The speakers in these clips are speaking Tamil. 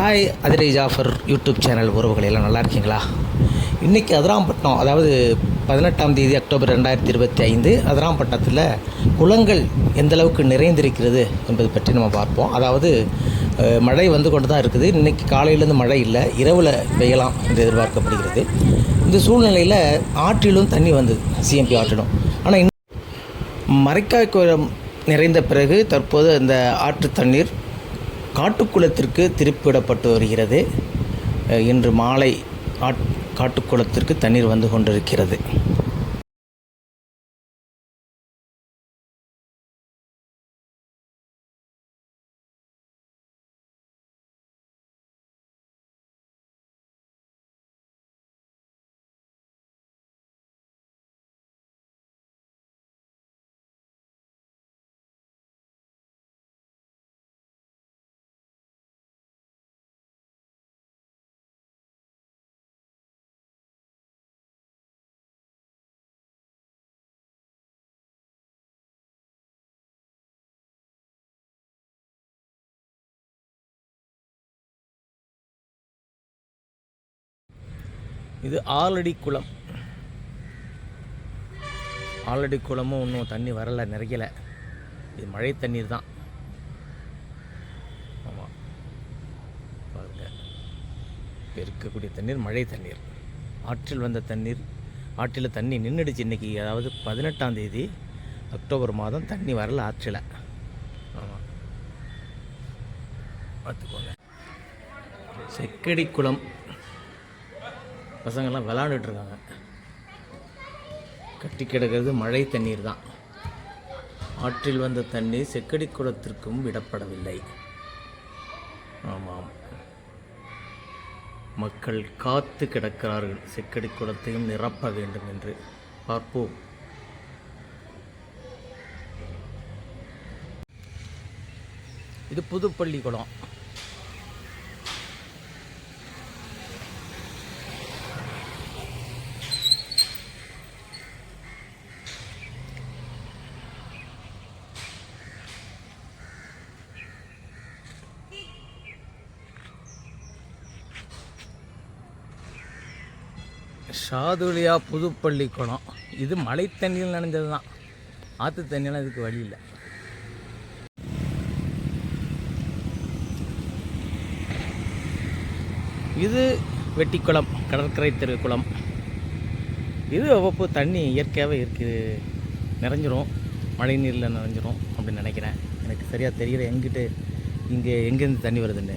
Hi Adirai Jafar YouTube channel உறவுகள் எல்லாம் நல்லா இருக்கீங்களா? இன்றைக்கி அதிராம்பட்டினம் அதாவது பதினெட்டாம் தேதி அக்டோபர் ரெண்டாயிரத்தி இருபத்தி ஐந்து அதிராம்பட்டினத்தில் குளங்கள் எந்தளவுக்கு நிறைந்திருக்கிறது என்பது பற்றி நம்ம பார்ப்போம். அதாவது மழை வந்து கொண்டு தான் இருக்குது. இன்றைக்கி காலையிலேருந்து மழை இல்லை இரவில் பெய்யலாம் என்று எதிர்பார்க்கப்படுகிறது. இந்த சூழ்நிலையில் ஆற்றிலும் தண்ணி வந்தது சிஎம்பி ஆற்றிலும் ஆனால் மரைக்காய் குளம் நிறைந்த பிறகு தற்போது அந்த ஆற்று தண்ணீர் காட்டுக்குளத்திற்கு திருப்பிவிடப்பட்டு வருகிறது. இன்று மாலை ஆட் காட்டுக்குளத்திற்கு தண்ணீர் வந்து கொண்டிருக்கிறது. இது ஆலடி குளம். ஆலடி குளமும் இன்னும் தண்ணி வரலை நிறையலை இது மழை தண்ணீர் தான். ஆமாம் பாருங்க. இப்ப இருக்கக்கூடிய தண்ணீர் மழை தண்ணீர். ஆற்றில் வந்த தண்ணீர் ஆற்றில் தண்ணி நின்றுடுச்சு இன்னைக்கு. அதாவது பதினெட்டாம் தேதி அக்டோபர் மாதம் தண்ணி வரல ஆற்றில். ஆமாம் பார்த்துக்கோங்க. செக்கடி குளம். பசங்கள்லாம் விளாண்டுட்டு இருக்காங்க கட்டி கிடக்கிறது மழை தண்ணீர் தான். ஆற்றில் வந்த தண்ணீர் செக்கடி குளத்திற்கும் விடப்படவில்லை. ஆமாம். மக்கள் காத்து கிடக்கிறார்கள். செக்கடி குளத்தையும் நிரப்ப வேண்டும் என்று. பார்ப்போம். இது புதுப்பள்ளி குளம். ஷாதுலியா புதுப்பள்ளி குளம் இது மழை தண்ணியில் நனைஞ்சது தான் ஆற்று தண்ணியெல்லாம் இதுக்கு வழி இல்லை. இது வெட்டிக்குளம் கடற்கரை தெரு குளம் இது அவ்வப்போ தண்ணி இயற்கையாகவே இருக்குது நிறைஞ்சிரும். மழை நீரில் நிறைஞ்சிரும் அப்படின்னு நினைக்கிறேன். எனக்கு சரியாக தெரியல. எங்கிட்டு இங்கே எங்கேருந்து தண்ணி வருதுன்னு.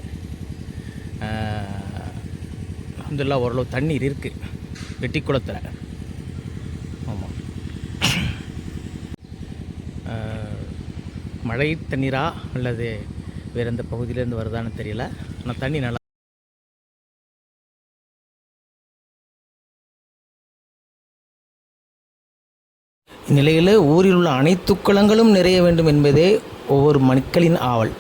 அஹமதுல்லா ஓரளவு தண்ணீர் இருக்குது வெட்டிக்குளத்தில் ஆமாம் மழை தண்ணீரா அல்லது வேறு எந்த பகுதியிலேருந்து வருதான்னு தெரியல. ஆனால் தண்ணி நல்லா இந்நிலையில் ஊரில் உள்ள அனைத்து குளங்களும் நிறைய வேண்டும் என்பதே ஒவ்வொரு மக்களின் ஆவல்.